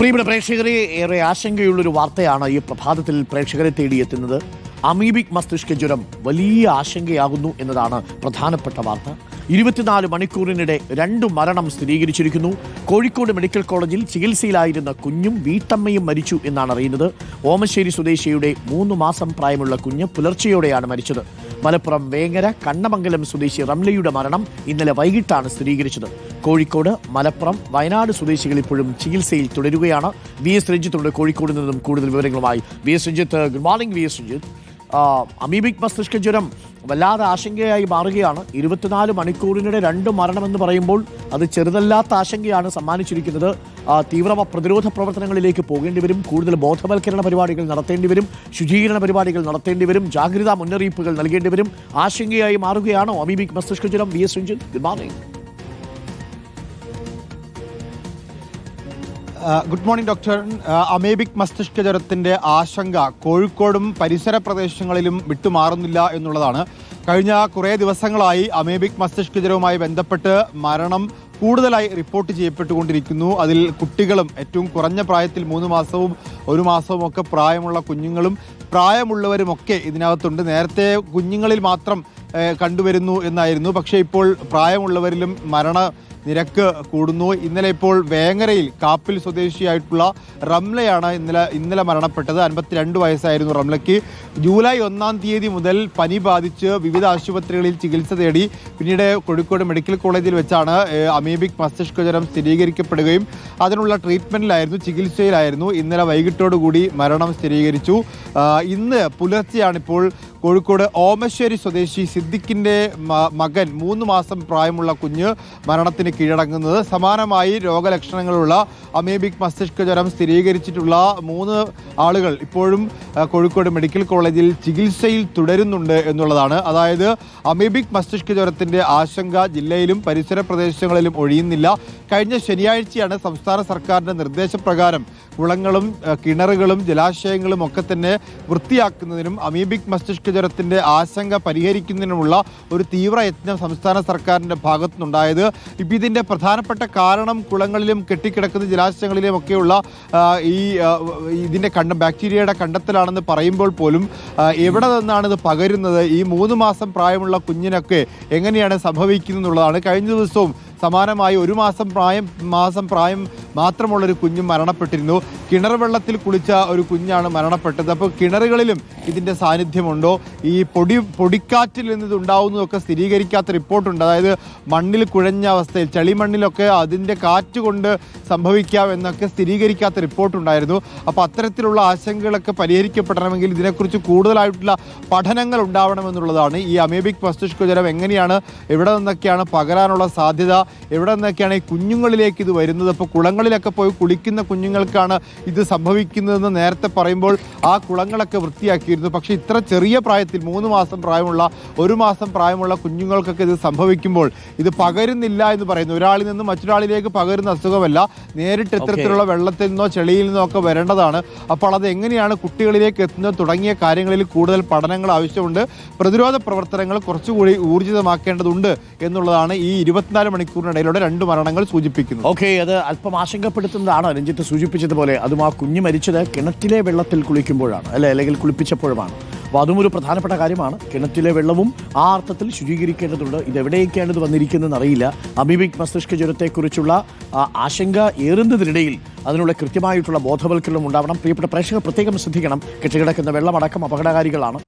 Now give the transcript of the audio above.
പ്രിയപ്പെട്ട പ്രേക്ഷകരെ ഏറെ ആശങ്കയുള്ളൊരു വാർത്തയാണ് ഈ പ്രഭാതത്തിൽ പ്രേക്ഷകരെ തേടിയെത്തുന്നത്. അമീബിക് മസ്തിഷ്ക ജ്വരം വലിയ ആശങ്കയാകുന്നു എന്നതാണ് പ്രധാനപ്പെട്ട വാർത്ത. ഇരുപത്തിനാല് മണിക്കൂറിനിടെ രണ്ട് മരണം സ്ഥിരീകരിച്ചിരിക്കുന്നു. കോഴിക്കോട് മെഡിക്കൽ കോളേജിൽ ചികിത്സയിലായിരുന്ന കുഞ്ഞും വീട്ടമ്മയും മരിച്ചു എന്നാണ് അറിയുന്നത്. ഓമശ്ശേരി സ്വദേശിയുടെ മൂന്ന് മാസം പ്രായമുള്ള കുഞ്ഞ് പുലർച്ചെയോടെയാണ് മരിച്ചത്. മലപ്പുറം വേങ്ങര കണ്ണമംഗലം സ്വദേശി റംലയുടെ മരണം ഇന്നലെ വൈകിട്ടാണ് സ്ഥിരീകരിച്ചത്. കോഴിക്കോട് മലപ്പുറം വയനാട് സ്വദേശികൾ ഇപ്പോഴും ചികിത്സയിൽ തുടരുകയാണ്. വി എസ് രഞ്ജിത്തുണ്ട് കോഴിക്കോട് നിന്നും കൂടുതൽ വിവരങ്ങളുമായി. V S Ranjith good morning V S Ranjith. Amoebic മസ്തിഷ്ക ജ്വരം വല്ലാതെ ആശങ്കയായി മാറുകയാണ്. ഇരുപത്തിനാല് മണിക്കൂറിനിടെ രണ്ട് മരണമെന്ന് പറയുമ്പോൾ അത് ചെറുതല്ലാത്ത ആശങ്കയാണ് സമ്മാനിച്ചിരിക്കുന്നത്. തീവ്ര പ്രതിരോധ പ്രവർത്തനങ്ങളിലേക്ക് പോകേണ്ടി വരും. കൂടുതൽ ബോധവൽക്കരണ പരിപാടികൾ നടത്തേണ്ടി വരും. ശുചീകരണ പരിപാടികൾ നടത്തേണ്ടി വരും. ജാഗ്രതാ മുന്നറിയിപ്പുകൾ നൽകേണ്ടി വരും. ആശങ്കയായി മാറുകയാണോ അമീബിക് മസ്തിഷ്ക ജ്വരം V S Sunchin good morning. Good morning doctor amoebic മസ്തിഷ്ക ജ്വരത്തിന്റെ ആശങ്ക കോഴിക്കോടും പരിസര പ്രദേശങ്ങളിലും വിട്ടുമാറുന്നില്ല എന്നുള്ളതാണ്. കഴിഞ്ഞ കുറേ ദിവസങ്ങളായി അമേബിക് മസ്തിഷ്ക ജ്വരവുമായി ബന്ധപ്പെട്ട് മരണം കൂടുതലായി റിപ്പോർട്ട് ചെയ്യപ്പെട്ടുകൊണ്ടിരിക്കുന്നു. അതിൽ കുട്ടികളും ഏറ്റവും കുറഞ്ഞ പ്രായത്തിൽ മൂന്ന് മാസവും ഒരു മാസവും ഒക്കെ പ്രായമുള്ള കുഞ്ഞുങ്ങളും പ്രായമുള്ളവരുമൊക്കെ ഇതിനകത്തുണ്ട്. നേരത്തെ കുഞ്ഞുങ്ങളിൽ മാത്രം കണ്ടുവരുന്നു എന്നായിരുന്നു. പക്ഷേ ഇപ്പോൾ പ്രായമുള്ളവരിലും മരണ നിരക്ക് കൂടുന്നു. ഇന്നലെ ഇപ്പോൾ വേങ്ങരയിൽ കാപ്പിൽ സ്വദേശിയായിട്ടുള്ള റംലയാണ് ഇന്നലെ ഇന്നലെ മരണപ്പെട്ടത്. അൻപത്തിരണ്ട് വയസ്സായിരുന്നു റംലയ്ക്ക്. ജൂലൈ ഒന്നാം തീയതി മുതൽ പനി ബാധിച്ച് വിവിധ ആശുപത്രികളിൽ ചികിത്സ തേടി. പിന്നീട് കോഴിക്കോട് മെഡിക്കൽ കോളേജിൽ വെച്ചാണ് അമീബിക് മസ്തിഷ്കജ്വരം സ്ഥിരീകരിക്കപ്പെടുകയും അതിനുള്ള ട്രീറ്റ്മെന്റിലായിരുന്നു ചികിത്സയിലായിരുന്നു. ഇന്നലെ വൈകിട്ടോടുകൂടി മരണം സ്ഥിരീകരിച്ചു. ഇന്ന് പുലർച്ചെയാണിപ്പോൾ കോഴിക്കോട് ഓമശ്ശേരി സ്വദേശി സിദ്ദിഖിന്റെ മകൻ മൂന്ന് മാസം പ്രായമുള്ള കുഞ്ഞ് മരണത്തിന് കീഴടങ്ങുന്നത്. സമാനമായി രോഗലക്ഷണങ്ങളുള്ള അമീബിക് മസ്തിഷ്ക ജ്വരം സ്ഥിരീകരിച്ചിട്ടുള്ള മൂന്ന് ആളുകൾ ഇപ്പോഴും കോഴിക്കോട് മെഡിക്കൽ കോളേജിൽ ചികിത്സയിൽ തുടരുന്നുണ്ട് എന്നുള്ളതാണ്. അതായത് അമീബിക് മസ്തിഷ്ക ജ്വരത്തിന്റെ ആശങ്ക ജില്ലയിലും പരിസര പ്രദേശങ്ങളിലും ഒഴിയുന്നില്ല. കഴിഞ്ഞ ശനിയാഴ്ചയാണ് സംസ്ഥാന സർക്കാരിന്റെ നിർദ്ദേശപ്രകാരം കുളങ്ങളും കിണറുകളും ജലാശയങ്ങളും ഒക്കെ തന്നെ വൃത്തിയാക്കുന്നതിനും അമീബിക് മസ്തിഷ്ക ജ്വരത്തിന്റെ ആശങ്ക പരിഹരിക്കുന്നതിനുമുള്ള ഒരു തീവ്രയത്നം സംസ്ഥാന സർക്കാരിന്റെ ഭാഗത്തുനിന്നുണ്ടായത്. ഇപ്പം ഇതിന്റെ പ്രധാനപ്പെട്ട കാരണം കുളങ്ങളിലും കെട്ടിക്കിടക്കുന്ന ജലാശയങ്ങളിലും ഒക്കെയുള്ള ഈ ഇതിന്റെ കണ്ട ബാക്ടീരിയയുടെ കണ്ടെത്തലാണെന്ന് പറയുമ്പോൾ പോലും എവിടെ നിന്നാണ് ഇത് പകരുന്നത്? ഈ മൂന്ന് മാസം പ്രായമുള്ള കുഞ്ഞിനൊക്കെ എങ്ങനെയാണ് സംഭവിക്കുന്നത് എന്നുള്ളതാണ് കഴിഞ്ഞ ദിവസവും സമാനമായി ഒരു മാസം പ്രായം മാസം പ്രായം മാത്രമുള്ളൊരു കുഞ്ഞും മരണപ്പെട്ടിരുന്നു. കിണർ വെള്ളത്തിൽ കുളിച്ച ഒരു കുഞ്ഞാണ് മരണപ്പെട്ടത്. അപ്പോൾ കിണറുകളിലും ഇതിന്റെ സാന്നിധ്യമുണ്ടോ? ഈ പൊടി പൊടിക്കാറ്റിൽ നിന്ന് ഉണ്ടാവുന്നതൊക്കെ സ്ഥിരീകരിക്കാത്ത റിപ്പോർട്ടുണ്ട്. അതായത് മണ്ണിൽ കുഴഞ്ഞ അവസ്ഥയിൽ ചളിമണ്ണിലൊക്കെ അതിന്റെ കാറ്റ് കൊണ്ട് സംഭവിക്കാം എന്നൊക്കെ സ്ഥിരീകരിക്കാത്ത റിപ്പോർട്ടുണ്ടായിരുന്നു. അപ്പോൾ അത്തരത്തിലുള്ള ആശങ്കകളൊക്കെ പരിഹരിക്കപ്പെടണമെങ്കിൽ ഇതിനെക്കുറിച്ച് കൂടുതലായിട്ടുള്ള പഠനങ്ങൾ ഉണ്ടാവണമെന്നുള്ളതാണ് ഈ അമേബിക് മസ്തിഷ്കജ്വരം എങ്ങനെയാണ് എവിടെ നിന്നൊക്കെയാണ് പകരാനുള്ള സാധ്യത എവിടെ നിന്നൊക്കെയാണ് ഈ കുഞ്ഞുങ്ങളിലേക്ക് ഇത് വരുന്നത്? അപ്പോൾ കുളങ്ങളിലൊക്കെ പോയി കുളിക്കുന്ന കുഞ്ഞുങ്ങൾക്കാണ് ഇത് സംഭവിക്കുന്നതെന്ന് നേരത്തെ പറയുമ്പോൾ ആ കുളങ്ങളൊക്കെ വൃത്തിയാക്കിയിരുന്നു. പക്ഷേ ഇത്ര ചെറിയ പ്രായത്തിൽ മൂന്ന് മാസം പ്രായമുള്ള ഒരു മാസം പ്രായമുള്ള കുഞ്ഞുങ്ങൾക്കൊക്കെ ഇത് സംഭവിക്കുമ്പോൾ ഇത് പകരുന്നില്ല എന്ന് പറയുന്നു. ഒരാളിൽ നിന്ന് മറ്റൊരാളിലേക്ക് പകരുന്ന അസുഖമല്ല. നേരിട്ട് ഇത്തരത്തിലുള്ള വെള്ളത്തിൽ നിന്നോ ചെളിയിൽ നിന്നോ ഒക്കെ വരേണ്ടതാണ്. അപ്പോൾ അത് എങ്ങനെയാണ് കുട്ടികളിലേക്ക് എത്തുന്നത് തുടങ്ങിയ കാര്യങ്ങളിൽ കൂടുതൽ പഠനങ്ങൾ ആവശ്യമുണ്ട്. പ്രതിരോധ പ്രവർത്തനങ്ങൾ കുറച്ചുകൂടി ഊർജിതമാക്കേണ്ടതുണ്ട് എന്നുള്ളതാണ് ഈ ഇരുപത്തിനാല് മണിക്കൂറിനിടയിലൂടെ രണ്ട് മരണങ്ങൾ സൂചിപ്പിക്കുന്നു. ഓക്കെ അത് അല്പം ആശങ്കപ്പെടുത്തുന്നതാണ് രഞ്ജിത്ത് സൂചിപ്പിച്ചതുപോലെ. അതും ആ കുഞ്ഞ് മരിച്ചത് കിണറ്റിലെ വെള്ളത്തിൽ കുളിക്കുമ്പോഴാണ് അല്ലെ അല്ലെങ്കിൽ കുളിപ്പിച്ചപ്പോഴുമാണ്. അപ്പോൾ അതും ഒരു പ്രധാനപ്പെട്ട കാര്യമാണ്. കിണറ്റിലെ വെള്ളവും ആ അർത്ഥത്തിൽ ശുചീകരിക്കേണ്ടതുണ്ട്. ഇത് എവിടെയൊക്കെയാണ് ഇത് വന്നിരിക്കുന്നതെന്ന് അറിയില്ല. അമീബിക് മസ്തിഷ്ക ജ്വരത്തെക്കുറിച്ചുള്ള ആശങ്ക ഏറുന്നതിനിടയിൽ അതിനുള്ള കൃത്യമായിട്ടുള്ള ബോധവൽക്കരണം ഉണ്ടാവണം. പ്രിയപ്പെട്ട പ്രേക്ഷകർ പ്രത്യേകം ശ്രദ്ധിക്കണം. കെട്ടിക്കിടക്കുന്ന വെള്ളമടക്കം അപകടകാരികളാണ്.